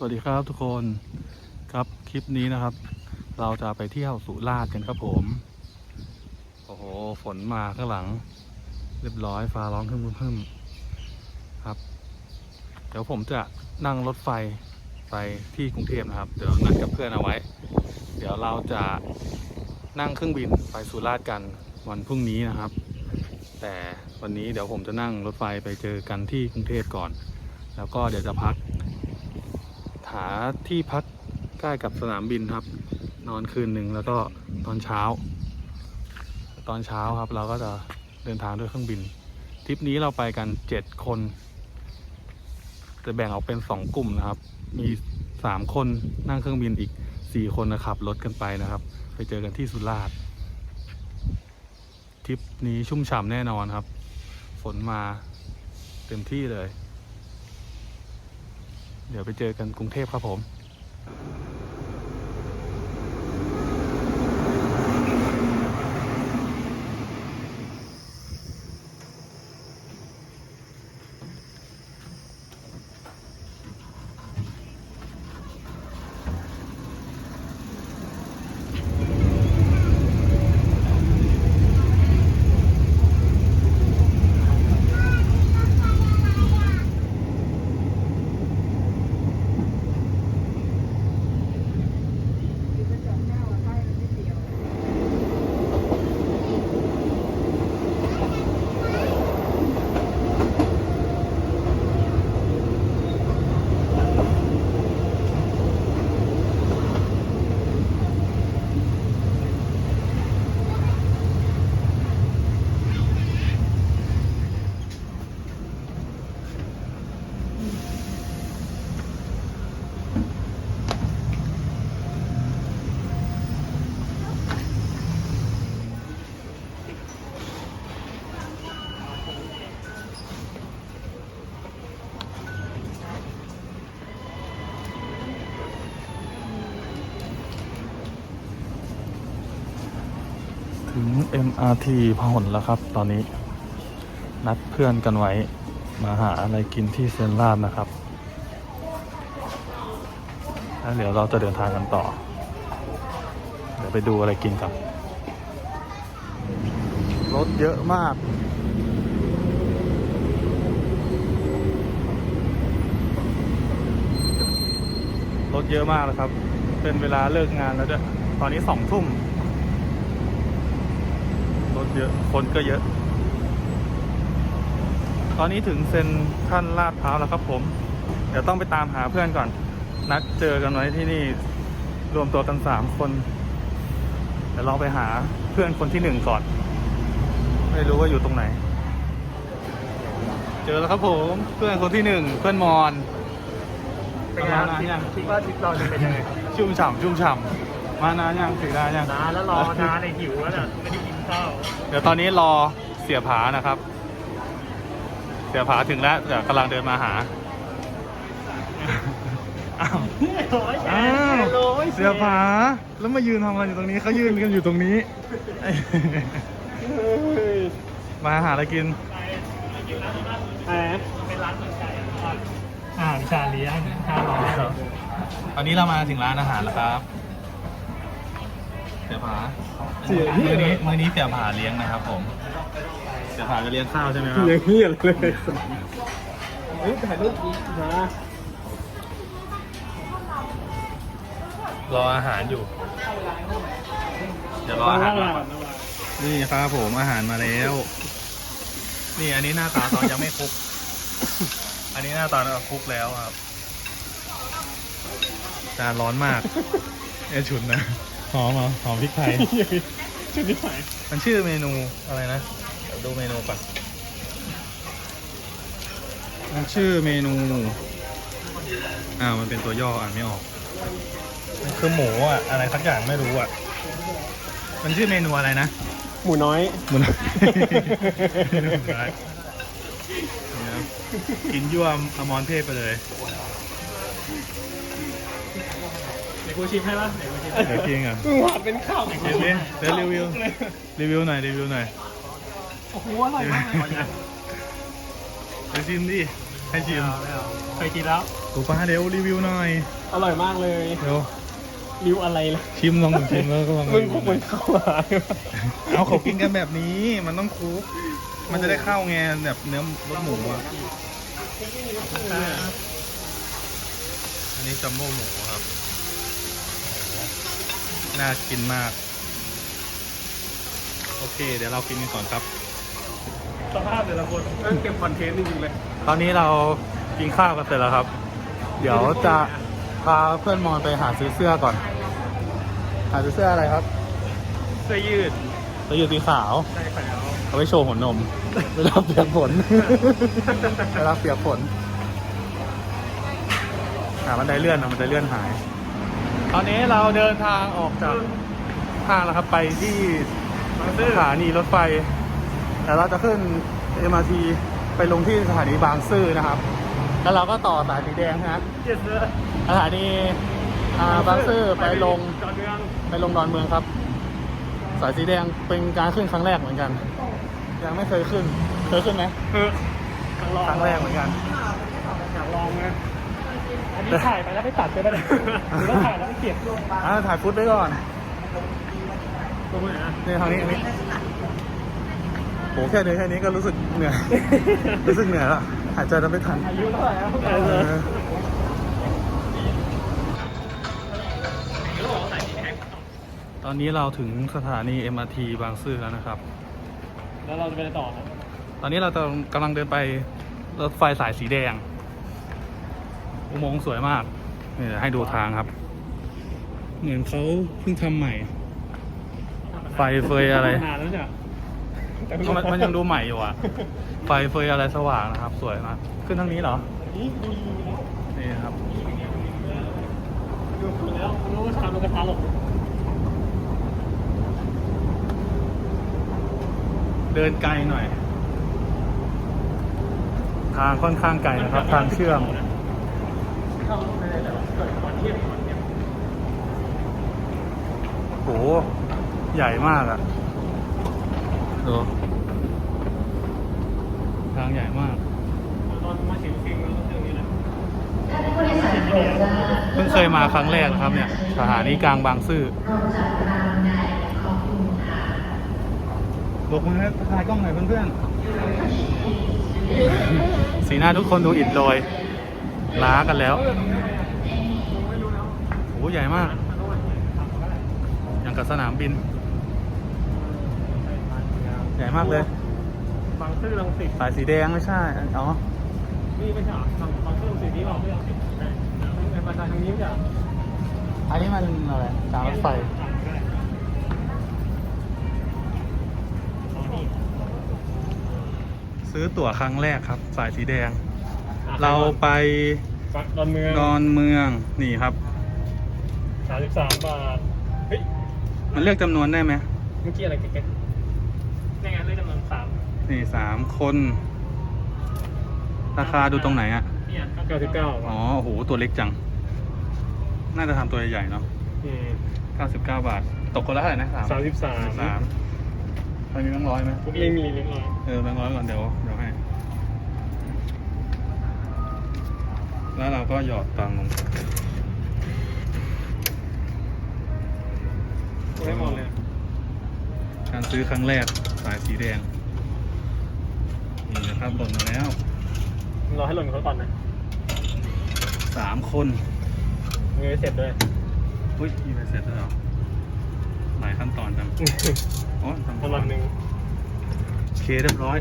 สวัสดีครับทุกคนครับคลิปนี้นะครับ เราจะไปเที่ยวสุราษฎร์กันครับผมโอ้โหฝนมาข้างหลัง เรียบร้อยฟ้าร้องขึ้นพึ่มครับ เดี๋ยวผมจะนั่งรถไฟไปที่กรุงเทพนะครับ เดี๋ยวนัดกับเพื่อนเอาไว้ เดี๋ยวเราจะนั่งเครื่องบินไปสุราษฎร์กันวันพรุ่งนี้นะครับ แต่วันนี้เดี๋ยวผมจะนั่งรถไฟไปเจอกันที่กรุงเทพก่อน แล้วก็เดี๋ยวจะพัก หาที่พักใกล้กับสนามบินครับ นอนคืนหนึ่งแล้วก็ตอนเช้า ตอนเช้าครับเราก็จะเดินทางด้วยเครื่องบินทริปนี้เราไปกันเจ็ดคนจะแบ่งออกเป็นสองกลุ่มนะครับ มีสามคนนั่งเครื่องบินอีกสี่คนนะครับรถกันไปนะครับ ไปเจอกันที่สุราษฎร์ทริปนี้ชุ่มฉ่ำแน่นอนครับ ฝนมาเต็มที่เลย เดี๋ยวไปเจอกันกรุงเทพครับผม MRT พหลแล้วครับ ตอนนี้ นัดเพื่อนกันไว้ มาหาอะไรกินที่เซนลาดนะครับแล้วเดี๋ยวเราจะเดินทางกันต่อ เดี๋ยวไปดูอะไรกินกันรถเยอะมากรถเยอะมากเลยครับ เป็นเวลาเลิกงานแล้วด้วย ตอนนี้สองทุ่มรถ เยอะคนก็เยอะ ตอนนี้ถึงเซ็นท่านลาดพร้าวแล้วครับผม เดี๋ยวต้องไปตามหาเพื่อนก่อน นัดเจอกันไว้ที่นี่รวมตัวกันสามคนเดี๋ยวเราไปหาเพื่อนคนที่หนึ่งก่อน ไม่รู้ว่าอยู่ตรงไหน เจอแล้วครับผมเพื่อนคนที่หนึ่งเพื่อนมอนเป็นไงมานานยังคิดว่าทริปเราจะเป็นยังไงชุ่มฉ่ำชุ่มฉ่ำมานานยังถึงนานยังนานแล้วรอนานในหิวแล้วน่ะไม่ได้กินข้าว เดี๋ยวตอนนี้รอเสียผานะครับ เสียผาถึงแล้วเดี๋ยวกำลังเดินมาหาอ้าวอ้าวเสียผาแล้วมายืนทำอะไรอยู่ตรงนี้เขายืนกันอยู่ตรงนี้ มาหาอะไรกินแหมเป็นร้านเหมือนกันอ่าชาเลี้ยงห้าร้อยตอนนี้เรามาถึงร้านอาหารแล้วครับ เสียผามือนี้มือนี้เสียผาเลี้ยงนะครับผม เสียผาจะเลี้ยงข้าวใช่ไหมครับเลี้ยงเหี้ยเลยเฮ้ยถ่ายรูปดีนะรออาหารอยู่ เดี๋ยวรออาหารมาก่อนนี่ครับผมอาหารมาแล้ว นี่อันนี้หน้าตาตอนยังไม่คลุก อันนี้หน้าตาตอนคลุกแล้วครับจานร้อนมากเอยฉุนนะ หอมเหรอหอมพริกไทยชุดนี้ใส่มันชื่อเมนูอะไรนะเดี๋ยวดูเมนูก่อนมันชื่อเมนู อ้าว มันเป็นตัวย่ออ่านไม่ออก มันคือหมูอะ อะไรสักอย่างไม่รู้อะ มันชื่อเมนูอะไรนะ หมูน้อย หมูน้อยเมนูหมูน้อยนี่นะกินยั่วอมรเทพไปเลย กูชิมให้ป่ะเดี๋ยวกูชิมเดี๋ยวกินก่อนมึงหวานเป็นข้าวเดี๋ยวดิเดี๋ยวรีวิว รีวิวหน่อย รีวิวหน่อย โอ้โหอร่อยมากเลยเดี๋ยวชิมดิ ให้ชิมเคยกินแล้วถูกปะเดี๋ยวรีวิวหน่อย อร่อยมากเลยเดี๋ยวริวอะไรล่ะชิมลองชิมแล้วก็ลองมึงพวกมึงเข้ามาเอาเขากินกันแบบนี้มันต้องคลุก มันจะได้เข้าไงแบบเนื้อรสหมูอะอันนี้จัมโบ้หมูครับโอ้โห น่ากินมาก โอเค เดี๋ยวเรากินกันก่อนครับ สภาพแต่ละคนเออเก็บคอนเทนต์จริงๆเลย ตอนนี้เรากินข้าวกันเสร็จแล้วครับ เดี๋ยวจะพาเพื่อนมอนไปหาซื้อเสื้อก่อน หาซื้อเสื้ออะไรครับเสื้อยืดเสื้อยืดสีขาว ใช่แล้วเอาไว้โชว์หัวนม เวลาเปียกฝน เวลาเปียกฝนหาบันไดเลื่อนนะบันไดเลื่อนหาย ตอนนี้เราเดินทางออกจากห้างแล้วครับไปที่สถานีรถไฟ แต่เราจะขึ้น MRT ไปลงที่สถานีบางซื่อนะครับ แล้วเราก็ต่อสายสีแดงนะเจ็ดเสื้อสถานีอ่าบางซื่อไปลงจอดเมืองไปลงดอนเมืองครับ สายสีแดงเป็นการขึ้นครั้งแรกเหมือนกัน ยังไม่เคยขึ้น เคยขึ้นไหมเออต้องลองครั้งแรกเหมือนกันอยากลองนะ อันนี้ถ่ายไปแล้วไม่ตัดใช่ไหมเนี่ยหรือว่าถ่ายแล้วไม่เก็บอ่าถ่ายฟุตไว้ก่อนตรงไหนอะนี่ทางนี้อันนี้โหแค่เดินแค่นี้ก็รู้สึกเหนื่อย รู้สึกเหนื่อยแล้วหายใจจะไม่ทัน อายุเท่าไหร่แล้วเออตอนนี้เราถึงสถานี MRT บางซื่อแล้วนะครับ แล้วเราจะไปต่อครับตอนนี้เรากำลังเดินไปรถไฟสายสีแดง อุโมงค์สวยมากนี่เดี๋ยวให้ดูทางครับ เหมือนเขาเพิ่งทำใหม่ ไฟเฟยอะไร นานแล้วเนี่ยแต่ไรู้มันมันยังดูใหม่อยู่อะ ไฟเฟยอะไรสว่างนะครับ สวยมาก ขึ้นทางนี้เหรอ นี่ดูอยู่นะนี่ครับ ดูคุณแล้วรู้ว่าทำมันกระทะหรอกเดินไกลหน่อย ทางค่อนข้างไกลนะครับ ทางเชื่อม เข้าไปได้แต่ว่าเกิดก่อนเที่ยงก่อนเนี่ยโห ใหญ่มากอะดูทางใหญ่มาก ตอนมาถึงฟิล์มเราต้องเรื่องนี้แหละเพิ่งเคยมาครั้งแรกนะครับเนี่ย สถานีกลางบางซื่อบอกมือให้ถ่ายกล้องหน่อยเพื่อนๆ สีหน้าทุกคนดูอิดโรย ล้ากันแล้วโหใหญ่มาก อย่างกับสนามบิน ใหญ่มากเลย บางซื่อลังสิตสายสีแดงไม่ใช่ อ๋อ นี่ไม่ใช่เหรอบางบางซื่อลังสิตนี่เราไม่เอาสิในบันไดทางนี้ไม่ใช่เหรออันนี้มันอะไรทางรถไฟอ๋อนี่ซื้อตั๋วครั้งแรกครับ สายสีแดง เราไปดอนเมืองดอนเมืองนี่ครับสามสิบสามบาท เฮ้ย มันเลือกจำนวนได้ไหมเมื่อกี้อะไรเก๊กๆนี่ไงเลขจำนวนสามนี่สามคน ราคาดูตรงไหนอะเนี่ยเก้าสิบเก้าอ๋อโอ้โหตัวเล็กจัง น่าจะทำตัวใหญ่ๆเนาะอืม99บาท ตกคนละเท่าไหร่นะสามสิบสามสามใครมีแบงค์ร้อยไหมพวกเล่มีเล็กน้อยเออแบงค์ร้อยก่อนเดี๋ยวเดี๋ยวให้ แล้วเราก็หยอดตังค์ลงไม่หมดเลย การซื้อครั้งแรกสายสีแดง นี่นะครับหล่นมาแล้ว รอให้หล่นเขาก่อนนะสามคนเงยเสร็จด้วย อุ้ยมีใบเสร็จแล้วยเหรอหลายขั้นตอนจัง อ๋อทำตลอดหนึ่งโอเคเรียบร้อย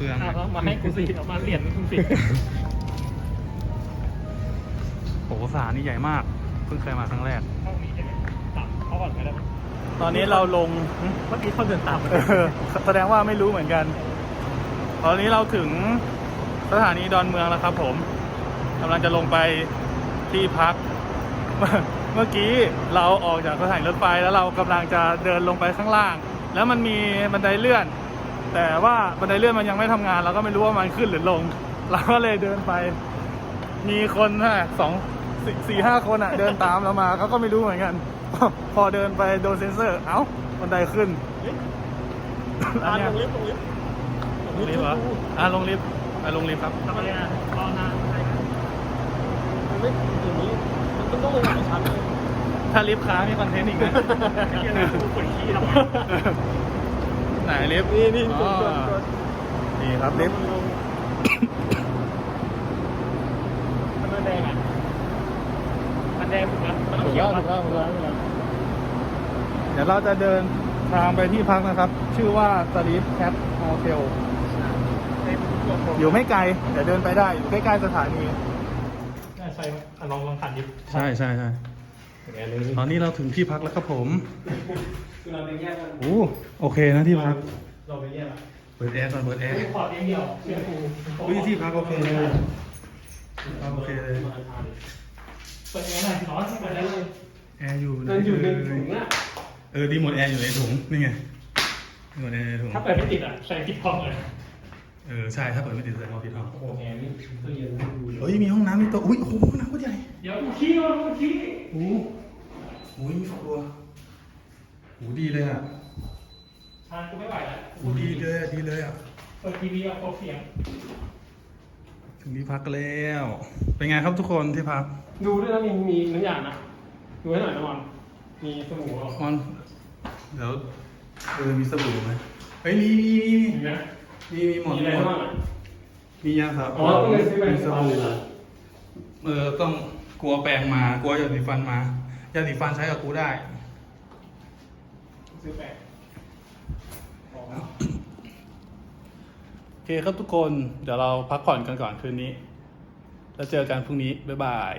รอเพื่องอะเขามาให้กูสิเอามาเหรียญกูสิโอ้โหสานี่ใหญ่มาก เพิ่งเคยมาครั้งแรก เข้ามีใช่ไหมตับเขาก่อนก็ได้ตอนนี้เราลง เมื่อกี้เขาเดินตามมาเออแสดงว่าไม่รู้เหมือนกัน ตอนนี้เราถึงสถานีดอนเมืองแล้วครับผมกำลังจะลงไปที่พัก เมื่อเมื่อกี้เราออกจากสถานีรถไฟแล้วเรากำลังจะเดินลงไปข้างล่าง แล้วมันมีบันไดเลื่อน แต่ว่าบันไดเลื่อนมันยังไม่ทำงาน เราก็ไม่รู้ว่ามันขึ้นหรือลง เราก็เลยเดินไป มีคนน่ะสองสี่สี่ห้าคนอะ เดินตามเรามาเขาก็ไม่รู้เหมือนกัน พอเดินไปโดนเซ็นเซอร์ เอ้าบันไดขึ้นร้าอันนลเนี้ยงลิฟต์ลงลิฟต์ลงลิฟต์เหรออะลงลิฟต์อะลงลิฟต์ครับทำไมอะรอนานอะไรกันมันไม่อย่างนี้มันต้องต้องลงหลายชั้นเลยถ้าลิฟต์ค้างมีคอนเทนต์อีกนะไอ้เหี้ยนะกูปวดขี้ทำไม ไหนลิฟต์นี่นี่อ๋กอดกดนี่ครับลิฟต์ลงมันแดงอะมันแดงถูกไหมมันต้องเขียวถูกแล้วถูกแล้วถูกแล้วเดี๋ยวเราจะเดินทางไปที่พักนะครับ ชื่อว่าสลีปแคทโฮเทลอยู่ไม่ไกลเดี๋ยวเดินไปได้อยู่ใกล้ๆสถานีน่าใช่ไหมอะลองลองขันดิใช่ใช่ใช่ เป็นไงเลยตอนนี้เราถึงที่พักแล้วครับผม คือเราไปแยกกันโอ้โอเคนะที่พักเราไปแยกอะเปิดแอร์ก่อนเปิดแอร์ขอเตียงเดียวเตียงกูอุ้ยที่พักโอเคเลยที่พักโอเคเลยเปิดแอร์หน่อยร้อนเปิดได้เลยแอร์อยู่มันอยู่ในถุงอะเออดีหมดแอร์อยู่ในถุงนี่ไงดีหมดแอร์ในถุงถ้าเปิดไม่ติดอะใส่ติดห้องเลยเออใช่ถ้าเปิดไม่ติดแสดงว่าผิดห้องโอ้โหแอร์นี่ตู้เย็นไม่ดูเลยเฮ้ยมีห้องน้ำมีโต๊ะอุ้ยโอ้โหห้องน้ำก็ใหญ่เดี๋ยวกูขี้ก่อนกูขี้โอ้โหโอ้ยมีครัว โอ้ดีเลยอะทานกูไม่ไหวแล้วโอ้ดีเลยอะดีเลยอะเปิดทีวีอะครบเสียง ถึงที่พักแล้ว เป็นไงครับทุกคนที่พักดูด้วยนะมีมีน้ำยานะ ดูให้หน่อยนะมอนมีสบู่เหรอมอนเดี๋ยวเออมีสบู่ไหมเฮ้ยมีมีมีมีไหมมีมีหมดมีอะไรหมดบ้างอะมียาสระอ๋อต้องไปซื้อไปมีสฟันบู่เลยเหรอเออต้องกลัวแปรงมากลัวยาสีฟันมายาสีฟันใช้กับกูได้ ซื้อแปะของโอเคครับทุกคน เดี๋ยวเราพักผ่อนกันก่อนคืนนี้ แล้วเจอกันพรุ่งนี้ บ๊ายบาย